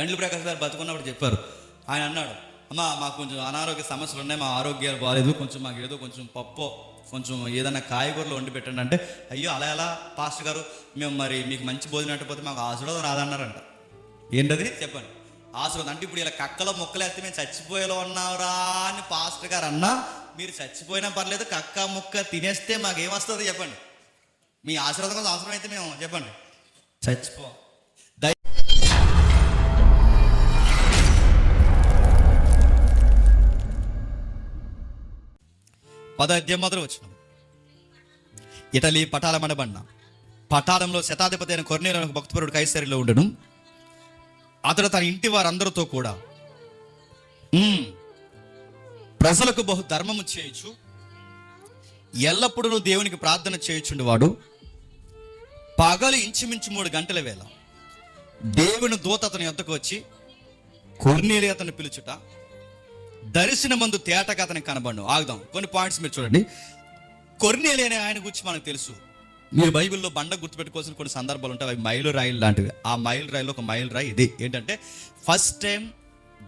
దండ్లి ప్రకాశ్ గారు బతుకున్నప్పుడు చెప్పారు. ఆయన అన్నాడు అమ్మా మాకు కొంచెం అనారోగ్య సమస్యలు ఉన్నాయి మా ఆరోగ్యాలు బాగాలేదు కొంచెం మాకు ఏదో కొంచెం పప్పు కొంచెం ఏదైనా కాయగూరలు వండి పెట్టండి అంటే అయ్యో అలా ఎలా పాస్టర్ గారు? మేము మరి మీకు మంచి భోజనం పెట్టకపోతే మాకు ఆశీర్వాదం రాదన్నారంట. ఏంటది? చెప్పండి. ఆశీర్వాదం. అంటే ఇప్పుడు ఇలా కక్కలో ముక్కలు వేస్తే మేము చచ్చిపోయేలో ఉన్నావురా అని పాస్టర్ గారు అన్నా మీరు చచ్చిపోయినా పర్లేదు కక్క ముక్క తినేస్తే మాకు ఏమొస్తుంది చెప్పండి. మీ ఆశీర్వాదం కోసం అవసరం అయితే మేము చెప్పండి. చచ్చిపో. పదాధ్యాయం మొదలు వచ్చిన ఇటలీ పటాలమనబడిన పటాలంలో శతాధిపతి అయిన కొర్నేలు అనే భక్తిపరుడు కైసరిలో ఉండను. అతడు తన ఇంటి వారందరితో కూడా "ఉమ్, ప్రజలకు బహు ధర్మము చేయొచ్చు ఎల్లప్పుడూ దేవునికి ప్రార్థన చేయుచుండేవాడు పగలు ఇంచుమించు మూడు గంటల వేళ దేవుని దూత అతని యొద్దకు వచ్చి కొర్నేలి అతను పిలుచుట దర్శన మందు తేటగా అతనికి కనబడను. ఆగుదాం. కొన్ని పాయింట్స్ మీరు చూడండి. కొర్నేలి అనే ఆయన గురించి మనకు తెలుసు. మీరు బైబిల్లో బండ గుర్తుపెట్టుకోవాల్సిన కొన్ని సందర్భాలు ఉంటాయి. అవి మైలు రాయిలు లాంటివి. ఆ మైలు రాయిలో ఒక మైలు రాయి ఇది. ఏంటంటే ఫస్ట్ టైం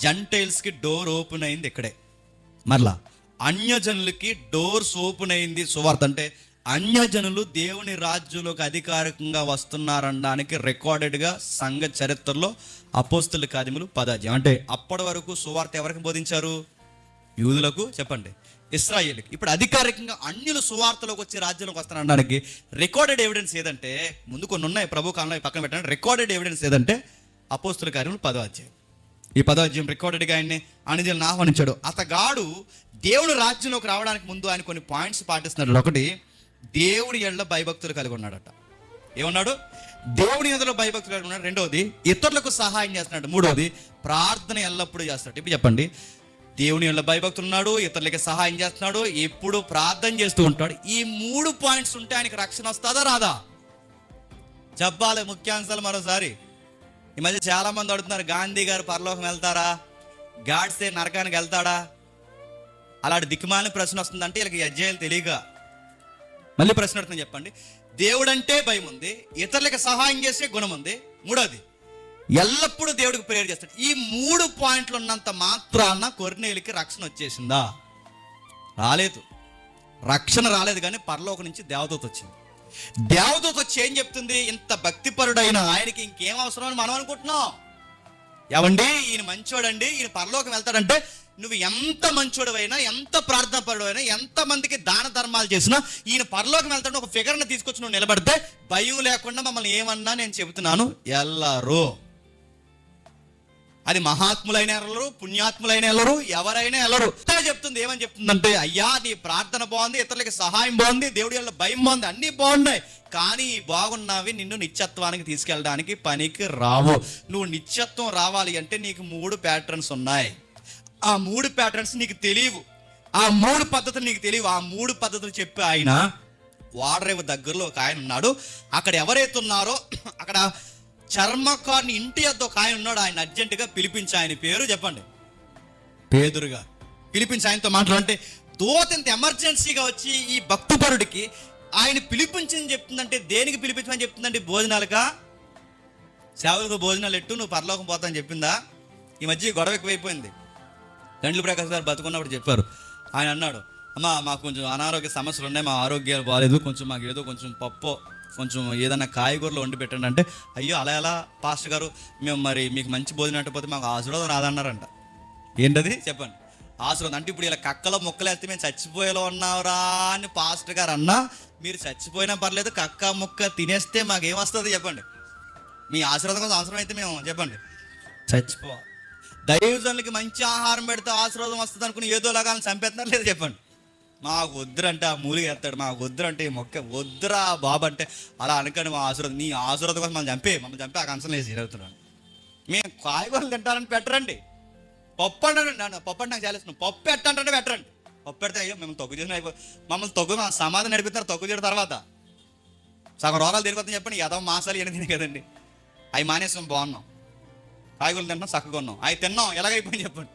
జంటైల్స్కి డోర్ ఓపెన్ అయింది ఇక్కడే. మరలా అన్యజనులకి డోర్స్ ఓపెన్ అయింది సువార్త. అంటే అన్యజనులు దేవుని రాజ్యంలోకి అధికారికంగా వస్తున్నారనడానికి రికార్డెడ్గా సంఘ చరిత్రలో అపోస్తుల కార్యములు పదాజ్యం అంటే అప్పటి వరకు సువార్త ఎవరికి బోధించారు? యూదులకు చెప్పండి. ఇస్రాయేల్కి. ఇప్పుడు అధికారికంగా అన్యులు సువార్తలోకి వచ్చి రాజ్యంలోకి వస్తానడానికి రికార్డెడ్ ఎవిడెన్స్ ఏదంటే ముందు కొన్ని ఉన్నాయి ప్రభు కాలంలో పక్కన పెట్టండి. రికార్డెడ్ ఎవిడెన్స్ ఏదంటే అపోస్తుల కార్యములు పదవాధ్యాయం ఈ పదోధ్యం రికార్డెడ్గా ఆయన్ని అనిజలను ఆహ్వానించాడు. అతగాడు దేవుని రాజ్యంలోకి రావడానికి ముందు ఆయన కొన్ని పాయింట్స్ పాటిస్తున్నాడు. ఒకటి దేవుడి ఎళ్ళ భయభక్తులు కలిగి ఉన్నాడట. ఏమన్నాడు? దేవుని ఎదులో భయభక్తులు కలిగి ఉన్నాడు. రెండవది ఇతరులకు సహాయం చేస్తున్నాడు. మూడవది ప్రార్థన ఎల్లప్పుడూ చేస్తాడు. ఇప్పుడు చెప్పండి. దేవుని ఎళ్ళ భయభక్తులు ఉన్నాడు ఇతరులకి సహాయం చేస్తున్నాడు ఎప్పుడు ప్రార్థన చేస్తూ ఉంటాడు. ఈ మూడు పాయింట్స్ ఉంటే ఆయనకి రక్షణ వస్తుందా రాదా? చెప్పాలి ముఖ్యాంశాలు మరోసారి. ఈ మధ్య చాలా మంది అడుగుతున్నారు గాంధీ గారు పరలోకం వెళ్తారా? గాడ్సే నరకానికి వెళ్తాడా? అలాంటి దిక్కుమాలిన ప్రశ్న వస్తుందంటే వీళ్ళకి అధ్యాయులు తెలియక. మళ్ళీ ప్రశ్న అర్థం చెప్పండి. దేవుడంటే భయం ఉంది ఇతరులకు సహాయం చేసే గుణం ఉంది. మూడోది ఎల్లప్పుడూ దేవుడికి ప్రేయర్ చేస్తాడు. ఈ మూడు పాయింట్లు ఉన్నంత మాత్రాన కొర్నేలికి రక్షణ వచ్చేసిందా? రాలేదు. రక్షణ రాలేదు కానీ పరలోక నుంచి దేవదూత వచ్చింది. దేవదూత వచ్చి ఏం చెప్తుంది? ఇంత భక్తిపరుడైన ఆయనకి ఇంకేం అవసరం అని మనం అనుకుంటున్నాం. ఎవండి ఈయన మంచోడండి ఈయన పరలోకం వెళ్తాడంటే నువ్వు ఎంత మంచోడవైనా ఎంత ప్రార్థన పరుడైనా ఎంత మందికి దాన ధర్మాలు చేసినా ఈయన పరలోకం వెళ్తాడు ఒక ఫిగర్ని తీసుకొచ్చి నువ్వు నిలబడితే భయం లేకుండా మమ్మల్ని ఏమన్నా నేను చెబుతున్నాను? ఎల్లరు. అది మహాత్ములైన వెళ్ళరు పుణ్యాత్ములైన వెళ్ళరు ఎవరైనా వెళ్ళరు ఇతర చెప్తుంది ఏమని చెప్తుందంటే అయ్యా నీ ప్రార్థన బాగుంది ఇతరులకి సహాయం బాగుంది దేవుడి వల్ల భయం బాగుంది అన్నీ బాగున్నాయి. కానీ బాగున్నావి నిన్ను నిత్యత్వానికి తీసుకెళ్ళడానికి పనికి రావు. నువ్వు నిత్యత్వం రావాలి అంటే నీకు మూడు ప్యాటర్న్స్ ఉన్నాయి. ఆ మూడు ప్యాటర్న్స్ నీకు తెలియవు. ఆ మూడు పద్ధతులు నీకు తెలియవు. ఆ మూడు పద్ధతులు చెప్పి ఆయన వాడరేవు దగ్గరలో ఒక ఆయన ఉన్నాడు. అక్కడ ఎవరైతే ఉన్నారో అక్కడ చర్మకారుని ఇంటి యొక్క ఒక ఆయన ఉన్నాడు ఆయన అర్జెంటుగా పిలిపించి ఆయన పేరు చెప్పండి. పేదురుగా. పిలిపించి ఆయనతో మాట్లాడంటే దూత ఇంత ఎమర్జెన్సీగా వచ్చి ఈ భక్తుపరుడికి ఆయన పిలిపించింది చెప్తుందంటే దేనికి పిలిపించమని చెప్తుందంటే భోజనాలుగా సేవలకు భోజనాలు ఎట్టు నువ్వు పరలోకం పోతాని చెప్పిందా? ఈ మధ్య గొడవ ఎక్కువైపోయింది. దండ్లి ప్రకాశ్ గారు బతుకున్నప్పుడు చెప్పారు. ఆయన అన్నాడు అమ్మా మాకు కొంచెం అనారోగ్య సమస్యలు ఉన్నాయి మా ఆరోగ్యాలు బాగాలేదు కొంచెం మాకు ఏదో కొంచెం పప్పు కొంచెం ఏదైనా కాయగూరలు వండి పెట్టండి అంటే అయ్యో అలా ఎలా పాస్టర్ గారు మేము మరి మీకు మంచి భోజనం పెట్టకపోతే మాకు ఆశీర్వాదం రాదన్నారంట. ఏంటది? చెప్పండి. ఆశీర్వాదం. అంటే ఇప్పుడు ఇలా కక్కలో ముక్కలు వేస్తే మేము చచ్చిపోయేలో ఉన్నావురా అని పాస్టర్ గారు అన్నా మీరు చచ్చిపోయినా పర్లేదు కక్క ముక్క తినేస్తే మాకు ఏమొస్తుంది చెప్పండి. మీ ఆశీర్వాదం కోసం అవసరం అయితే మేము చెప్పండి. చచ్చిపో. దైవజనులకి మంచి ఆహారం పెడితే ఆశీర్వాదం వస్తుంది అనుకుని ఏదో లాగా చంపేస్తున్నారు లేదు చెప్పండి. మాకు వద్దురంటే ఆ మూలిగా ఎత్తాడు మాకు వద్దురంటే ఈ మొక్క వద్దురా బాబు అంటే అలా అనకండి మా ఆశీర్వాదం. నీ ఆశీర్వాదం కోసం మమ్మల్ని చంపే మమ్మల్ని చంపే ఆ కంచం వేసి జరుగుతున్నాను మేము కాయగూరలు తింటారని పెట్టరండి. పప్పు అంటే నన్ను పప్పు అంటే నాకు చాలా పప్పు పెట్టంటే పెట్టరండి. పప్పు పెడితే అయ్యో మేము తగ్గు చేసిన అయిపో మమ్మల్ని తగ్గు మా సమాధానం నడిపిస్తారు తగ్గు చేయడం తర్వాత. సగం రోగాలు తిరిగిపోతాం చెప్పండి ఏదో మాసాలు ఇవన్నీ తినే కదండి. అవి మానేసాం బాగున్నాం. కాయగూరలు తింటున్నాం చక్కగా ఉన్నాం. అవి తిన్నాం ఎలాగైపోయింది చెప్పండి.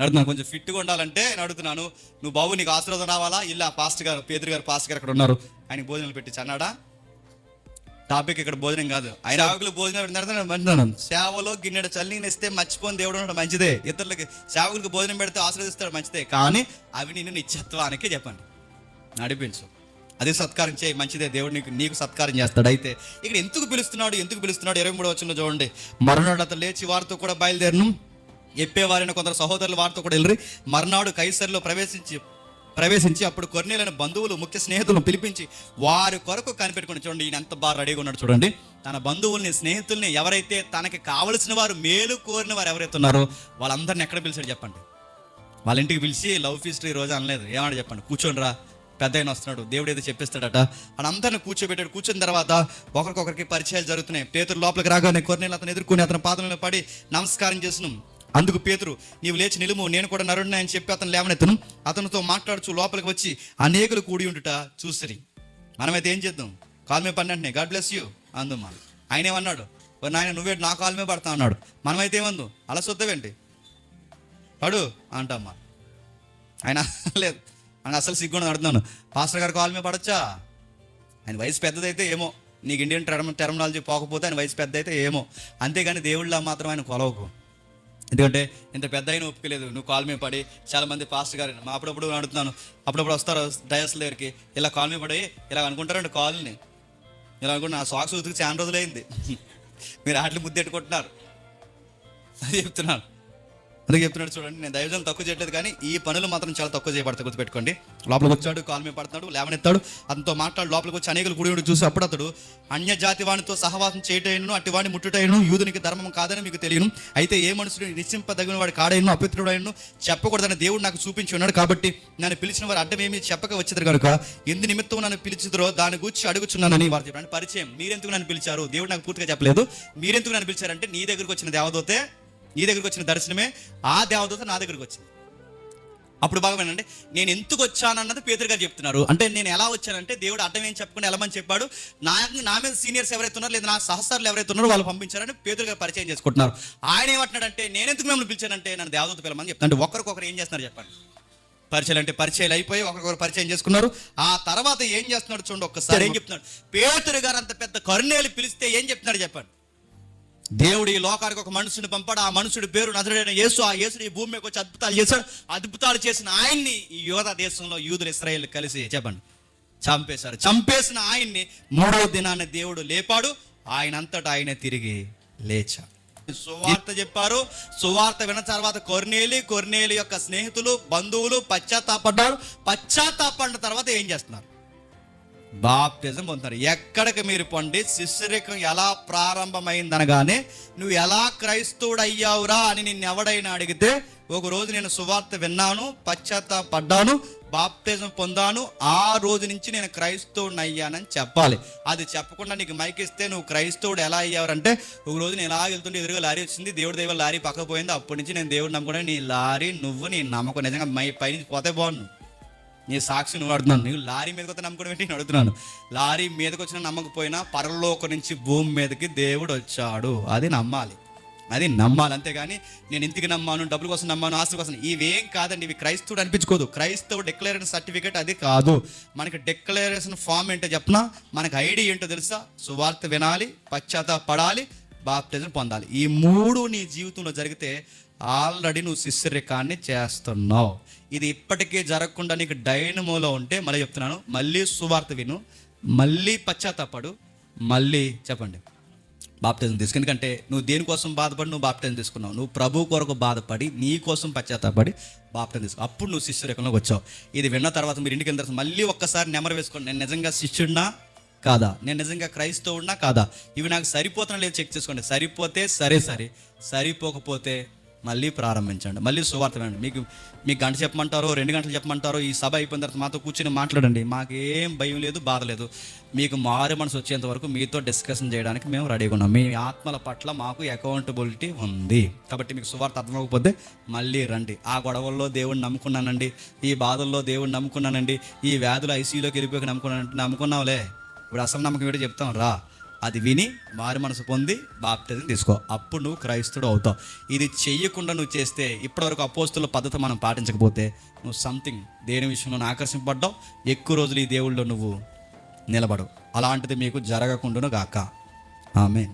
నడుతున్నాను కొంచెం ఫిట్గా ఉండాలంటే నడుతున్నాను నువ్వు బాబు నీకు ఆశీర్వాదం రావాలా? ఇలా పాస్ట్ గారు పేదరి గారు పాస్ట్ గారు అక్కడ ఉన్నారు. ఆయనకి భోజనాలు పెట్టి అన్నాడా? టాపిక్ ఇక్కడ భోజనం కాదు. ఆయన సేవకులు భోజనం అంటున్నాను సేవలో గిన్నెడు చల్లిని ఇస్తే మర్చిపోని దేవుడు ఉండడం మంచిదే. ఇతరులకి సేవకులకు భోజనం పెడితే ఆశీర్వదిస్తాడు మంచిదే. కానీ అవి నిన్ను నిత్యత్వానికే చెప్పండి. నడిపించు. అది సత్కారం చేయి మంచిదే. దేవుడు నీకు నీకు సత్కారం చేస్తాడు. అయితే ఇక్కడ ఎందుకు పిలుస్తున్నాడు? ఎందుకు పిలుస్తున్నాడు? ఇరవై మూడు వచ్చిన చూడండి. మరునాడు అతను లేచి వారితో కూడా బయలుదేరను. ఎప్పేవారైన కొందరు సహోదరులు వారితో కూడా వెళ్ళి మర్నాడు కైసర్లో ప్రవేశించి ప్రవేశించి అప్పుడు కొన్నేళ్ళని బంధువులు ముఖ్య స్నేహితులను పిలిపించి వారి కొరకు కనిపెట్టుకుని చూడండి ఈయన ఎంత బాగా రెడీగా ఉన్నాడు చూడండి. తన బంధువుల్ని స్నేహితుల్ని ఎవరైతే తనకి కావలసిన వారు మేలు కోరిన వారు ఎవరైతే ఉన్నారో వాళ్ళందరిని ఎక్కడ పిలిచాడు చెప్పండి. వాళ్ళ ఇంటికి పిలిచి లవ్ ఫీస్ట్ ఈ రోజు అనలేదు. ఏమన్నా చెప్పండి. కూర్చోండి రా పెద్ద ఆయన వస్తున్నాడు దేవుడు ఏదో చెప్పిస్తాడట. వాళ్ళందరిని అందరిని కూర్చోబెట్టాడు. కూర్చున్న తర్వాత ఒకరికొకరికి పరిచయాలు జరుగుతున్నాయి. పేతులు లోపలికి రాగానే కొన్నేళ్ళు అతను ఎదుర్కొని అతని పాదంలో పడి నమస్కారం చేసినాం అందుకు పేతురు నీవు లేచి నిలుము నేను కూడా నరుణ్ణి అని చెప్పి అతను లేవనెత్తను. అతనితో మాట్లాడుచు లోపలికి వచ్చి అనేకులు కూడి ఉండుట చూసిరి. మనమైతే ఏం చేద్దాం? కాల్ మీద గాడ్ బ్లెస్ యూ. అందమ్మా ఆయన ఏమన్నాడు? నాయన నువ్వే నా కాలమే పడతా అన్నాడు. మనమైతే ఏమందు? అలా సొద్దవేంటి పడు అంటమ్మా ఆయన లేదు. ఆయన అసలు సిగ్గుండి అడుగుతున్నాను. పాస్టర్ గారు కాలమే పడచ్చా? ఆయన వయసు పెద్దదైతే ఏమో. నీకు ఇండియన్ టర్మ్ టెర్మినాలజీ పోకపోతే ఆయన వయసు పెద్ద అయితే ఏమో. అంతేగాని దేవుళ్ళ మాత్రం ఆయన కొలవకు. ఎందుకంటే ఇంత పెద్ద అయినా ఒప్పుకోలేదు. నువ్వు కాల్ మీద పడి చాలా మంది పాస్టర్ గారు మా అప్పుడప్పుడు అడుగుతున్నాను. అప్పుడప్పుడు వస్తారు డయస్ దగ్గరికి. ఇలా కాల్ మీద పడి ఇలా అనుకుంటారండి కాల్ని. ఇలా అనుకుంటే నా సాక్స్ ఉతికి చాలా రోజులైంది. మీరు ఆటలు ముద్దెట్టుకుంటున్నారు అది చెప్తున్నాను. అందుకే చెప్తున్నాడు చూడండి నేను దైవజనం తక్కువ చేయట్లేదు కానీ ఈ పనులు మాత్రం చాలా తక్కువ చేయబడతాయి గుర్తుపెట్టుకోండి. లోపలికి వచ్చాడు కాలు మీద పడుతున్నాడు లేవనెత్తాడు. అతనితో మాట్లాడు లోపలికి వచ్చి అనేకలు గుడి చూసి అప్పుడు అతడు అన్య జాతి వానితో సహవాసం చేయటైను అట్టి వాడిని ముట్టుటైను యూదునికి ధర్మం కాదని మీకు తెలియను. అయితే ఏ మనుషుడు నిశ్చింపదగిన వాడు కాడైను అపిత్రుడైను చెప్పకూడదని దేవుడు నాకు చూపించి ఉన్నాడు కాబట్టి నన్ను పిలిచిన వారు అడ్డమేమి చెప్పక వచ్చేది కనుక ఎందు నిమిత్తం నన్ను పిలిచిదరో దాని గురించి అడుగుచున్నానని వారు చెప్పారు. పరిచయం. మీరెందుకు నన్ను పిలిచారు? దేవుడు నాకు పూర్తిగా చెప్పలేదు. మీరెందుకు నన్ను పిలిచారంటే నీ దగ్గరకు వచ్చిన దేవదూతే నీ దగ్గరకు వచ్చిన దర్శనమే ఆ దేవదూత నా దగ్గరకు వచ్చింది. అప్పుడు బాగా వినండి నేను ఎందుకు వచ్చానన్నది పేదరు గారు చెప్తున్నారు. అంటే నేను ఎలా వచ్చానంటే దేవుడు అడ్డం ఏం చెప్పకుండా వెళ్ళమని చెప్పాడు. నా నా మీద సీనియర్స్ ఎవరైతే ఉన్నారో లేదా నా సహస్రాలు ఎవరైతే ఉన్నారో వాళ్ళు పంపించారని పేదరు గారు పరిచయం చేసుకుంటున్నారు. ఆయన ఏమంటున్నాడంటే నేను ఎందుకు మిమ్మల్ని పిలిచానంటే నన్ను దేవదూత పిలమని చెప్తాను. అంటే ఒకరికొకరు ఏం చేస్తున్నారు చెప్పండి. పరిచయాలు అంటే పరిచయాలు అయిపోయి ఒకరికొకరు పరిచయం చేసుకున్నారు. ఆ తర్వాత ఏం చేస్తున్నాడు చూడండి ఒక్కసారి ఏం చెప్తున్నాడు. పేతురు గారు అంత పెద్ద కరుణేలు పిలిస్తే ఏం చెప్తున్నాడు చెప్పండి. దేవుడు ఈ లోకానికి ఒక మనుషుని పంపాడు. ఆ మనుషుడి పేరు నదుడైన యేసు. ఆ యేసుడు ఈ భూమి మీద వచ్చి అద్భుతాలు చేశాడు. అద్భుతాలు చేసిన ఆయన్ని ఈ యోధ దేశంలో యూదులు ఇస్రాయేల్ కలిసి చెప్పండి. చంపేశారు. చంపేసిన ఆయన్ని మూడవ దినాన్ని దేవుడు లేపాడు. ఆయన అంతటా ఆయన తిరిగి లేచాడు. సువార్త చెప్పారు. సువార్త విన్న తర్వాత కొర్నేలి కొర్నేలి యొక్క స్నేహితులు బంధువులు పశ్చాత్తాపడ్డారు. పశ్చాత్తాపడిన తర్వాత ఏం చేస్తున్నారు? బాప్తిజం పొందుతారు. ఎక్కడికి మీరు పొండి శిష్యరికం ఎలా ప్రారంభమైందనగానే నువ్వు ఎలా క్రైస్తవుడు అయ్యావురా అని నిన్ను ఎవడైనా అడిగితే ఒక రోజు నేను సువార్త విన్నాను పశ్చాత్తాపడ్డాను బాప్తిజం పొందాను ఆ రోజు నుంచి నేను క్రైస్తవుడిని అయ్యానని చెప్పాలి. అది చెప్పకుండా నీకు మైక్ ఇస్తే నువ్వు క్రైస్తవుడు ఎలా అయ్యావంటే ఒక రోజు నేను ఎలా వెళ్తుంటే ఎదురుగా లారీ వచ్చింది దేవుడి దేవుడు లారీ పక్క పోయింది అప్పటి నుంచి నేను దేవుడు నమ్ముకున్నాను నీ లారీ నువ్వు నీ నమ్మకం. నిజంగా మై పైనుంచి పోతే బాగున్నాను నీ సాక్షి నువ్వు అడుగుతున్నాను నీవు లారీ మీదకి వస్తే నమ్మకం ఏంటి? నేను అడుగుతున్నాను. లారీ మీదకి వచ్చిన నమ్మకపోయినా పరలోక నుంచి భూమి మీదకి దేవుడు వచ్చాడు. అది నమ్మాలి. అది నమ్మాలి. అంతేగాని నేను ఇంటికి నమ్మాను డబ్బుల కోసం నమ్మాను ఆస్తుల కోసం ఇవేం కాదండి. ఇవి క్రైస్తవుడు అనిపించుకోదు. క్రైస్తవ డిక్లరేషన్ సర్టిఫికేట్ అది కాదు. మనకి డిక్లరేషన్ ఫామ్ ఏంటో చెప్పినా? మనకి ఐడి ఏంటో తెలుసా? సువార్త వినాలి పశ్చాత్తాపడాలి బాప్టిజం పొందాలి. ఈ మూడు నీ జీవితంలో జరిగితే ఆల్రెడీ నువ్వు శిష్యరికాన్ని చేస్తున్నావు. ఇది ఇప్పటికే జరగకుండా నీకు డైనమోలో ఉంటే మళ్ళీ చెప్తున్నాను. మళ్ళీ సువార్త విను మళ్ళీ పశ్చాత్తాపడు మళ్ళీ చెప్పండి. బాప్టిజం తీసుకు ఎందుకంటే నువ్వు దేనికోసం బాధపడి నువ్వు బాప్టిజం తీసుకున్నావు? నువ్వు ప్రభు కొరకు బాధపడి నీ కోసం పశ్చాత్తాపడి బాప్టిజం తీసుకు. అప్పుడు నువ్వు శిష్యరేఖంలోకి వచ్చావు. ఇది విన్న తర్వాత మీరు ఇంటికి వెళ్ళిన తర్వాత మళ్ళీ ఒక్కసారి నెమరు వేసుకోండి. నేను నిజంగా శిష్యుడినా కాదా? నేను నిజంగా క్రైస్తవుడినా కాదా? ఇవి నాకు సరిపోతున్నా లేదు చెక్ చేసుకోండి. సరిపోతే సరే సరే. సరిపోకపోతే మళ్ళీ ప్రారంభించండి. మళ్ళీ సువార్త వినండి. మీకు మీకు గంట చెప్పమంటారో రెండు గంటలు చెప్పమంటారో ఈ సభ అయిపోయిన తర్వాత మాతో కూర్చొని మాట్లాడండి. మాకేం భయం లేదు బాధ లేదు. మీకు మారు మనసు వచ్చేంత వరకు మీతో డిస్కషన్ చేయడానికి మేము రెడీగా ఉన్నాం. మీ ఆత్మల పట్ల మాకు అకౌంటబిలిటీ ఉంది. కాబట్టి మీకు సువార్త అర్థమవకపోతే మళ్ళీ రండి. ఆ గొడవల్లో దేవుడిని నమ్ముకున్నానండి. ఈ బాధల్లో దేవుడిని నమ్ముకున్నానండి. ఈ వ్యాధులు ఐసీయూలోకి వెళ్ళిపోయి నమ్ముకున్నానంటే నమ్ముకున్నావులే. ఇప్పుడు అసలు నమ్మకం ఏంటో చెప్తాం రా. అది విని మారు మనసు పొంది బాప్టిజం తీసుకో. అప్పుడు నువ్వు క్రైస్తుడు అవుతావు. ఇది చెయ్యకుండా నువ్వు చేస్తే ఇప్పటివరకు అపోస్తుల పద్ధతి మనం పాటించకపోతే నువ్వు సంథింగ్ దేని విషయంలో ఆకర్షింపబడ్డావు? ఎక్కువ రోజులు ఈ దేవుళ్ళలో నువ్వు నిలబడవు. అలాంటిది మీకు జరగకుండాను గాక. ఆమె